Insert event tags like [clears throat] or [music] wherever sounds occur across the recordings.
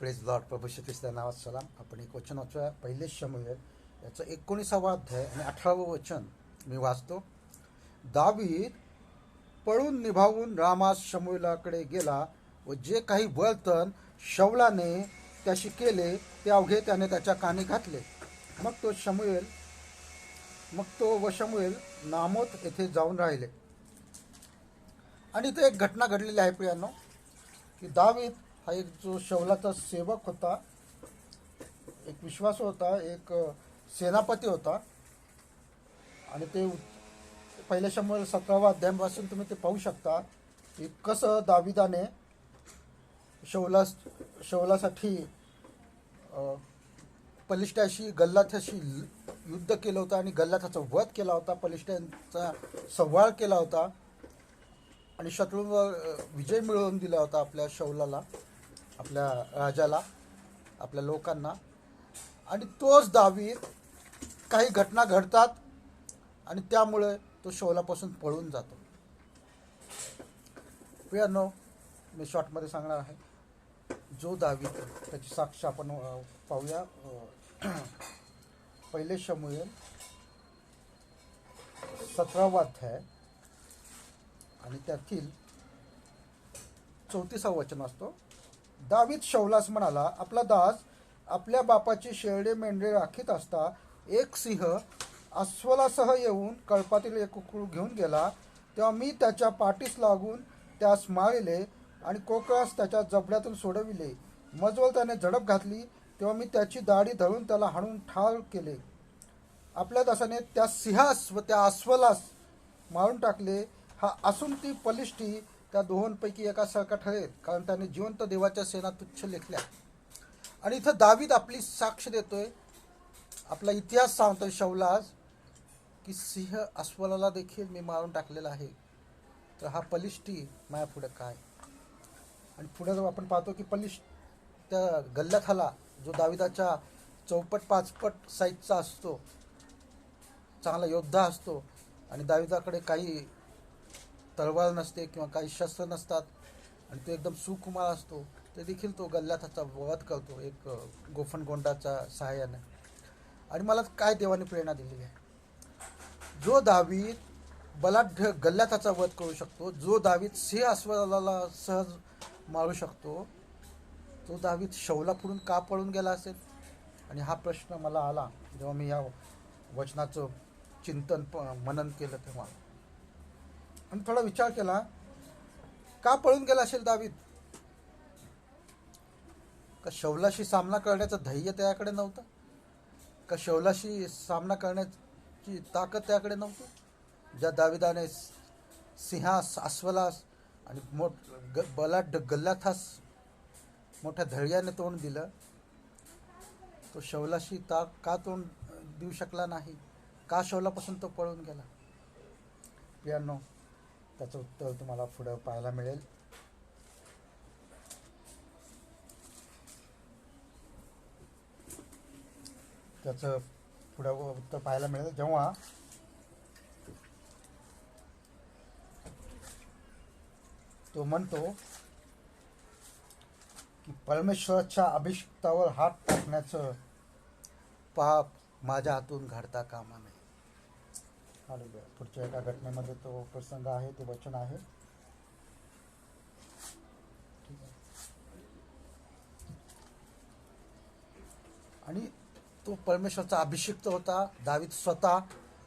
Praise Lord प्रभू श्रीकृष्ण नावात सलाम. आपण एक वचन पहिले शमूएल. याचं एकोणीसावा अध्याय आणि अठरावं वचन मी वाचतो. दावीद पळून निभावून रामास शमुलाकडे गेला व जे काही वर्तन शवलाने त्याशी केले ते अवघे त्याने त्याच्या कानी घातले. मग तो शमुएल मग तो व शमुएल नामोत येथे जाऊन राहिले. आणि इथे एक घटना घडलेली आहे प्रियांनो की दावीद हा एक जो शौलाचा सेवक होता एक विश्वास होता एक सेनापती होता. आणि ते पहिल्या शंभर सतरावा अध्यायापासून तुम्ही ते पाहू शकता की कसं दाविदाने शौला शौलासाठी अ, गल्लाथ्याशी ल- युद्ध केलं होतं आणि गल्लाथाचा वध केला होता पलिष्ठांचा संवाळ केला होता. आणि शत्रूंवर विजय मिळवून दिला होता आपल्या शौलाला. आपल्या राजाला आपल्या लोकांना. आणि तोच दहावीर काही घटना घडतात आणि त्यामुळे तो शोलापासून पळून जातो. प्रियानो मी शॉर्टमध्ये सांगणार आहे. जो दहावी त्याची साक्ष आपण पाहूया. [clears throat] पहिले शमूएल. सतरावा अध्याय. आणि त्यातील चौतीसावं वचन असतो दावीत शौलास म्हणाला आपला दास आपल्या बापाची शेरडे मेंढरे राखीत असता एक सिंह अस्वलासह येऊन कळपातील एक कुकुळ घेऊन गेला. तेव्हा मी त्याच्या पाठीस लागून त्यास मारिले आणि कोकळास त्याच्या जबड्यातून सोडविले. मजवल त्याने झडप घातली. तेव्हा मी त्याची दाढी धरून त्याला हाणून ठार केले. आपल्या दासाने त्या सिंहास व त्या अस्वलास मारून टाकले. हा असून ती पलिष्ठी त्या दोहोंपैकी एकासारखा ठरेल कारण त्याने जिवंत देवाच्या सेना तुच्छ लेखल्या. आणि इथं दावीद आपली साक्ष देतोय. आपला इतिहास सांगतोय शवलाज की सिंह अस्वलाला देखील मी मारून टाकलेला आहे. तर हा पलिष्ठी माया पुढे काय? आणि पुढे जर आपण पाहतो की पलिष्ठ त्या गल्ल्याखाला जो दाविदाच्या चौपट पाचपट साईजचा असतो चांगला योद्धा असतो आणि दाविदाकडे काही तलवार नसते किंवा काही शस्त्र नसतात आणि तो एकदम सुकुमार असतो ते देखील तो गल्ल्याथाचा वध करतो एक गोफणगोंडाच्या सहाय्याने. आणि मला काय देवाने प्रेरणा दिली आहे? जो दावीत बलाढ्य गल्ल्याथाचा वध करू शकतो जो दावीत सिंह अस्वलाला सहज मारू शकतो तो दावीत शौला पुढून का पळून गेला असेल? आणि हा प्रश्न मला आला जेव्हा मी या वचनाचं चिंतन प- मनन केलं तेव्हा. आणि थोडा विचार केला का पळून गेला असेल दावीद? का शौलाशी सामना करण्याचं धैर्य त्याकडे नव्हतं? का शौलाशी सामना करण्याची ताकद त्याकडे नव्हती? ज्या दाविदाने सिंहास अस्वलास आणि मोठ ग बलाढ्य गल्लाथास मोठ्या धैर्याने तोंड दिलं तो शौलाशी ता का तोंड देऊ शकला नाही? का शौलापासून तो पळून गेला? प्रियांनो त्याचं उत्तर तुम्हाला पुढं पाहायला मिळेल. त्याचं पुढं उत्तर पाहायला मिळेल. जेव्हा तो म्हणतो की परमेश्वराच्या अभिषेकावर हात टाकण्याचं पाप माझ्या हातून घडता कामा नये. हालेलुया. पुढच्या एका घटनेमध्ये तो प्रसंग आहे ते वचन आहे. आणि तो परमेश्वरचा अभिषिक्त होता दावीद स्वतः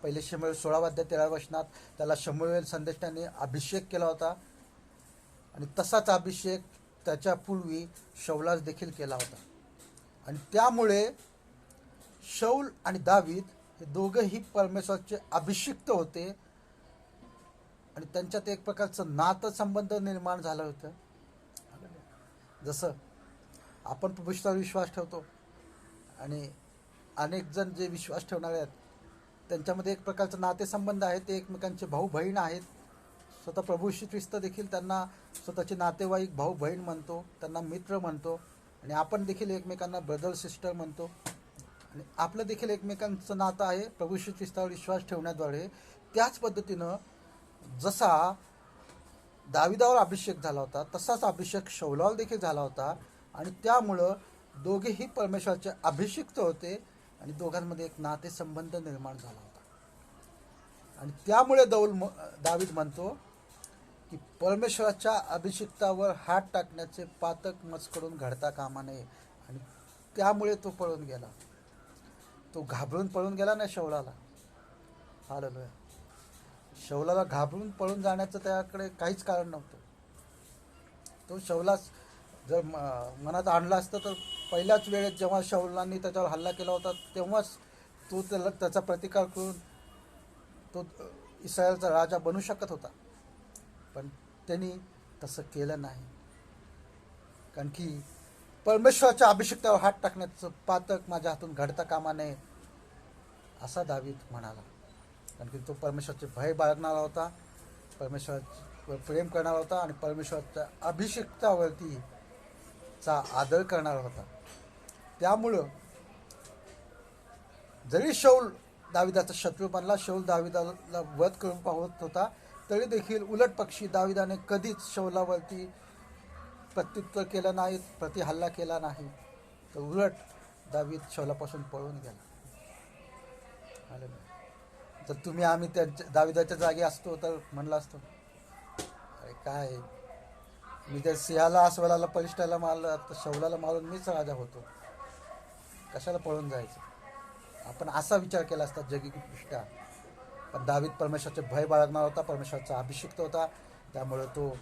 पहिले शमुएल सोळावाद्या तेराव्या वचनात त्याला शमुएल संदेशाने अभिषेक केला होता. आणि तसाच अभिषेक त्याच्यापूर्वी शौलास देखील केला होता. आणि त्यामुळे शौल आणि दावीद हे दोघंही परमेश्वराचे अभिषिक्त होते. आणि त्यांच्यात एक प्रकारचं नातं संबंध निर्माण झालं होतं. जसं आपण प्रभूष्टावर विश्वास ठेवतो. आणि अनेक जण जे विश्वास ठेवणारे आहेत त्यांच्यामध्ये एक प्रकारचं नातेसंबंध आहे ते एकमेकांचे भाऊ बहीण आहेत. स्वतः प्रभू श्री ख्रिस्त देखील त्यांना स्वतःचे नातेवाईक भाऊ बहीण म्हणतो. त्यांना मित्र म्हणतो. आणि आपण देखील एकमेकांना ब्रदर सिस्टर म्हणतो. आणि आपलं देखील एकमेकांचं नातं आहे प्रभू श्री ख्रिस्तावर विश्वास ठेवण्याद्वारे. त्याच पद्धतीनं जसा दाविदावर अभिषेक झाला होता तसाच अभिषेक शौलावर देखील झाला होता. आणि त्यामुळं दोघेही परमेश्वराचे अभिषिक्त होते आणि दोघांमध्ये एक नातेसंबंध निर्माण झाला होता. आणि त्यामुळे दौल म- दावीद म्हणतो की परमेश्वराच्या अभिषिक्तावर हात टाकण्याचे पातक मजकडून घडता कामा नये. आणि त्यामुळे तो पळून गेला. तो घाबरून पळून गेला ना शौलाला. हालेलुया. शौलाला घाबरून पळून जाण्याचं त्याकडे काहीच कारण नव्हतं. तो शौलास जर म- मनात आणला असतं तर पहिल्याच वेळेत जेव्हा शौलांनी त्याच्यावर हल्ला केला होता तेव्हाच तो त्याला त्याचा प्रतिकार करून तो इस्रायलचा राजा बनू शकत होता. पण त्यांनी तसं केलं नाही. कारण की परमेश्वराच्या अभिषेकावर हात टाकण्याचं पातक माझ्या हातून घडता कामा नये असा दावीद म्हणाला. कारण की तो परमेश्वराचे भय बाळगणारा होता परमेश्वरावर प्रेम करणारा होता आणि परमेश्वराच्या अभिषेकतावरती चा आदर करणारा होता. त्यामुळं जरी शौल दाविदाचा शत्रू बनला शौल दाविदाला वध करून पाहत होता तरी देखील उलट पक्षी दाविदाने कधीच शौलावरती प्रत्युत्तर केलं नाही प्रति हल्ला केला नाही तर उलट दावीत शौलापासून पळून गेला. हालेलुया. जर तुम्ही आम्ही त्यांच्या दाविदाच्या जागी असतो तर म्हणला असतो. अरे काय? मी जर सिंहाला अस्वलाला परिष्ठाला मारलं तर शौलाला मारून मीच राजा होतो. कशाला पळून जायचं? आपण असा विचार केला असता जगिकदृष्ट्या पण दावीत परमेश्वरचे भय बाळगणार होता परमेश्वरचा अभिषिक्त होता. त्यामुळे तो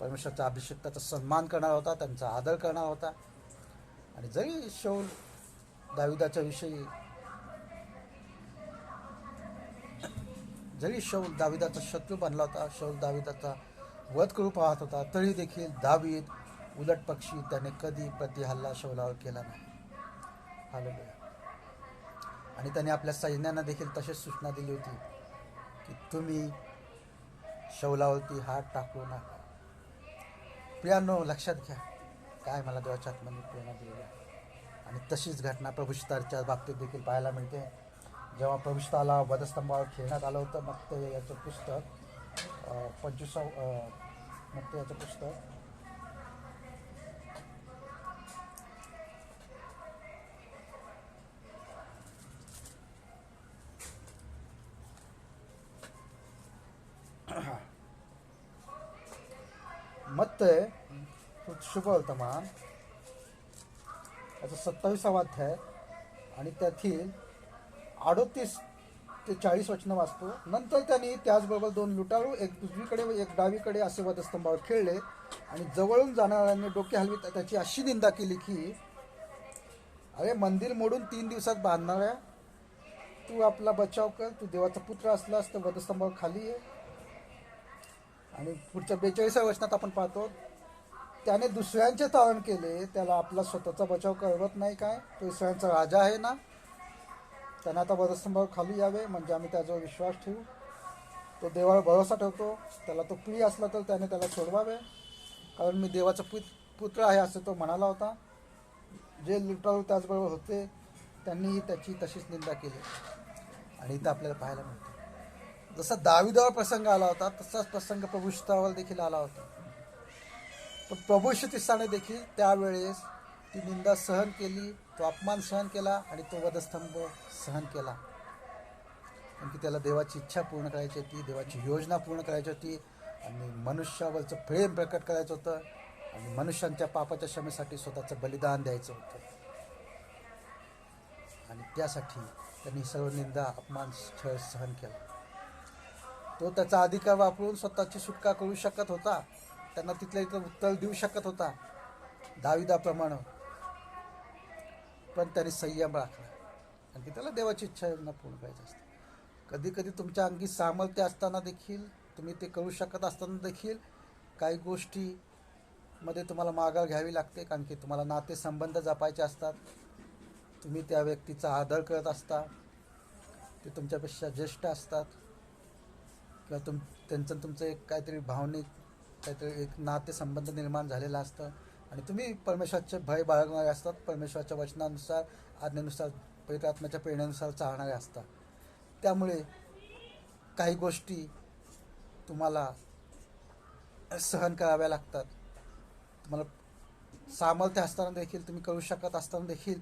परमेश्वराचा अभिषेकाचा सन्मान करणार होता त्यांचा आदर करणार होता. आणि जरी शौल दाविदाच्या विषयी जरी शौल दाविदाचा शत्रू बनला होता शौल दाविदाचा वध करू पाहत होता तरी देखील दावीद उलट पक्षी त्याने कधी प्रतिहल्ला शौलावर केला नाही. हालेलुया. आणि त्याने आपल्या सैन्यांना देखील तशीच सूचना दिली होती की तुम्ही शौलावरती हात टाकू नका. प्रियांनो लक्षात घ्या. काय मला देवाच्या आत्म्याने प्रेरणा दिलेली आहे. आणि तशीच घटना प्रभुष्तारच्या बाबतीत देखील पाहायला मिळते. जेव्हा प्रभुष्ताला वधस्तंभावर खेळण्यात आलं होतं मग ते याचं पुस्तक अं, मग ते याचं पुस्तक आहे शुभवर्तमान याचा सत्तावीसावा अध्याय. आणि त्यातील अडोतीस ते चाळीस वचनं वाचतो. नंतर त्यांनी त्याचबरोबर दोन लुटारू एक उजवीकडे व एक डावीकडे असे वधस्तंभावर खेळले. आणि जवळून जाणाऱ्यांनी डोके हलवीत. त्याची अशी निंदा केली की अरे मंदिर मोडून तीन दिवसात बांधणाऱ्या तू आपला बचाव कर. तू देवाचा पुत्र असलास तर वधस्तंभावर खाली ये. आणि पुढच्या बेचाळीसाव्या वचनात आपण पाहतो त्याने दुसऱ्यांचे तारण केले त्याला आपला स्वतःचा बचाव करत नाही काय? तो इस्रायलचा राजा आहे ना? त्याने आता वधस्तंभावर खाली यावे म्हणजे आम्ही त्याच्यावर विश्वास ठेवू. तो देवावर भरोसा ठेवतो त्याला तो प्रिय असला तर त्याने त्याला सोडवावे. कारण मी देवाचा पुत पुत्र आहे असं तो म्हणाला होता. जे लुटारू त्याचबरोबर होते त्यांनीही त्याची तशीच निंदा केली. आणि इथं आपल्याला पाहायला मिळतं. जसा दाविदावर प्रसंग आला होता तसाच प्रसंग प्रभुष्ठावर देखील आला होता. पण प्रभू देखील त्यावेळेस ती निंदा सहन केली तो अपमान सहन केला आणि तो वधस्तंभ सहन केला. कारण की त्याला देवाची इच्छा पूर्ण करायची होती देवाची योजना पूर्ण करायची होती आणि मनुष्यावरचं प्रेम प्रकट करायचं होतं आणि मनुष्यांच्या पापाच्या क्षमेसाठी स्वतःचं बलिदान द्यायचं होतं. आणि त्यासाठी त्यांनी सर्व निंदा अपमान छळ सहन केला. तो त्याचा अधिकार वापरून स्वतःची सुटका करू शकत होता. त्यांना तिथल्या इथं उत्तर देऊ शकत होता. दाविदाप्रमाणे. पण त्याने संयम राखला. आणि त्याला देवाची इच्छा योजना पूर्ण करायची असते. कधी कधी तुमच्या अंगी सामर्थ्य असताना देखील तुम्ही ते करू शकत असताना देखील काही गोष्टीमध्ये तुम्हाला माघार घ्यावी लागते. कारण की तुम्हाला नातेसंबंध जपायचे असतात. तुम्ही त्या व्यक्तीचा आदर करत असता. ते तुमच्यापेक्षा ज्येष्ठ असतात. किंवा तुम त्यांचं तुमचं एक काहीतरी भावनिक काहीतरी एक नातेसंबंध निर्माण झालेला असतं. आणि तुम्ही परमेश्वराचे भय बाळगणारे असतात. परमेश्वराच्या वचनानुसार आज्ञेनुसार पवित्र आत्म्याच्या प्रेरणेनुसार चालणारे असतात. त्यामुळे काही गोष्टी तुम्हाला सहन कराव्या लागतात. तुम्हाला सामर्थ्य असताना देखील तुम्ही करू शकत असताना देखील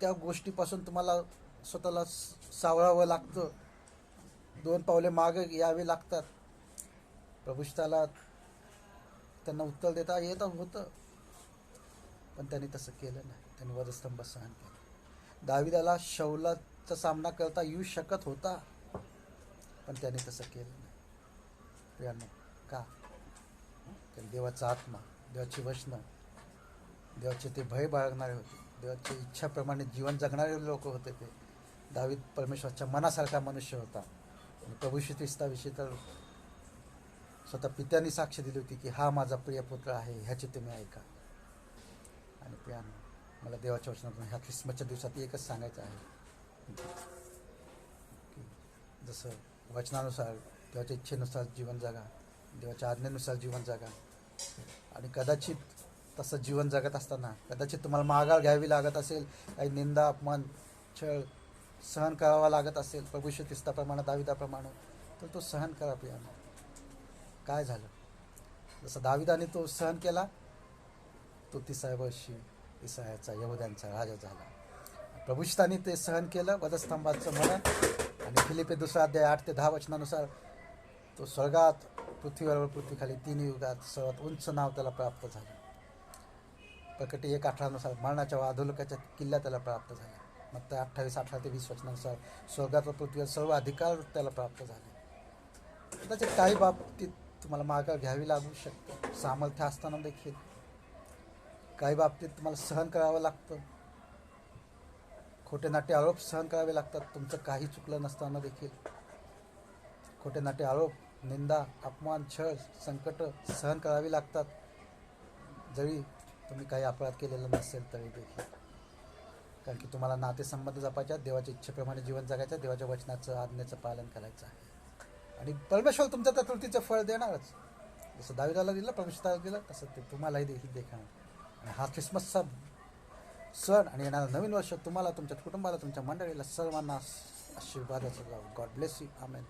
त्या गोष्टीपासून तुम्हाला स्वतःला सावळावं सावरावं लागतं. दोन पावले मागे यावे लागतात. प्रभुष्ठाला त्यांना उत्तर देता येत होतं. पण त्यांनी तसं केलं नाही. त्यांनी वधस्तंभ सहन केला. दाविदाला शौलाचा सामना करता येऊ शकत होता पण त्याने तसं केलं नाही. प्रियांनो का? कारण देवाचा आत्मा देवाची वचनं देवाचे ते भय बाळगणारे होते. देवाच्या इच्छाप्रमाणे जीवन जगणारे लोक होते ते. दावीद परमेश्वराच्या मनासारखा मनुष्य होता. आणि प्रभू तर स्वतः पित्याने साक्ष दिली होती की हा माझा प्रिय पुत्र आहे ह्याचे तुम्ही ऐका. आणि प्रियानो मला देवाच्या वचनातून ह्या ख्रिसमसच्या दिवसात एकच सांगायचं आहे. जसं वचनानुसार देवाच्या इच्छेनुसार जीवन जगा देवाच्या आज्ञेनुसार जीवन जगा. आणि कदाचित तसं जीवन जगत असताना कदाचित तुम्हाला माघार घ्यावी लागत असेल काही निंदा अपमान छळ सहन करावा लागत असेल प्रभूशी तिस्ताप्रमाणे दाविदाप्रमाणे तर तो सहन करा प्रियानो. काय झालं? जसं दाविदाने तो सहन केला तो तिसाव्या वर्षी इसायाचा यहुद्यांचा राजा झाला. प्रभुष्ठाने ते सहन केलं वधस्तंभाचं मरण आणि फिलिपे दुसरा अध्याय आठ ते दहा वचनानुसार तो स्वर्गात पृथ्वीवर पृथ्वीखाली तीन युगात सर्वात उंच नाव त्याला प्राप्त झालं. प्रकटी एक आठरानुसार मरणाच्या व किल्ल्या त्याला प्राप्त झाल्या मग अठ्ठावीस अठरा ते वीस वचनानुसार स्वर्गात व पृथ्वीवर सर्व अधिकार त्याला प्राप्त झाले. कदाचित काही बाबतीत तुम्हाला माघार घ्यावी लागू शकते. सामर्थ्य असताना देखील. काही बाबतीत तुम्हाला सहन करावं लागतं. खोटे नाटे आरोप सहन करावे लागतात. तुमचं काही चुकलं नसताना देखील. खोटे नाटे आरोप निंदा अपमान छळ संकट सहन करावी लागतात. जरी तुम्ही काही अपराध केलेला नसेल तरी देखील. कारण की तुम्हाला नातेसंबंध जपायच्या देवाच्या इच्छेप्रमाणे जीवन जगायचं देवाच्या वचनाचं आज्ञेचं पालन करायचं आहे. आणि परमेश्वर तुमच्या त्या त्रुटीचं फळ देणारच. जसं दाविदाला दिलं परमेश्वराला दिलं तसं ते तुम्हालाही देखील देखाणार. आणि हा ख्रिसमसचा सण आणि येणारं नवीन वर्ष तुम्हाला तुमच्या कुटुंबाला तुमच्या मंडळीला सर्वांना आशीर्वादाचं गॉड ब्लेस यू आमेन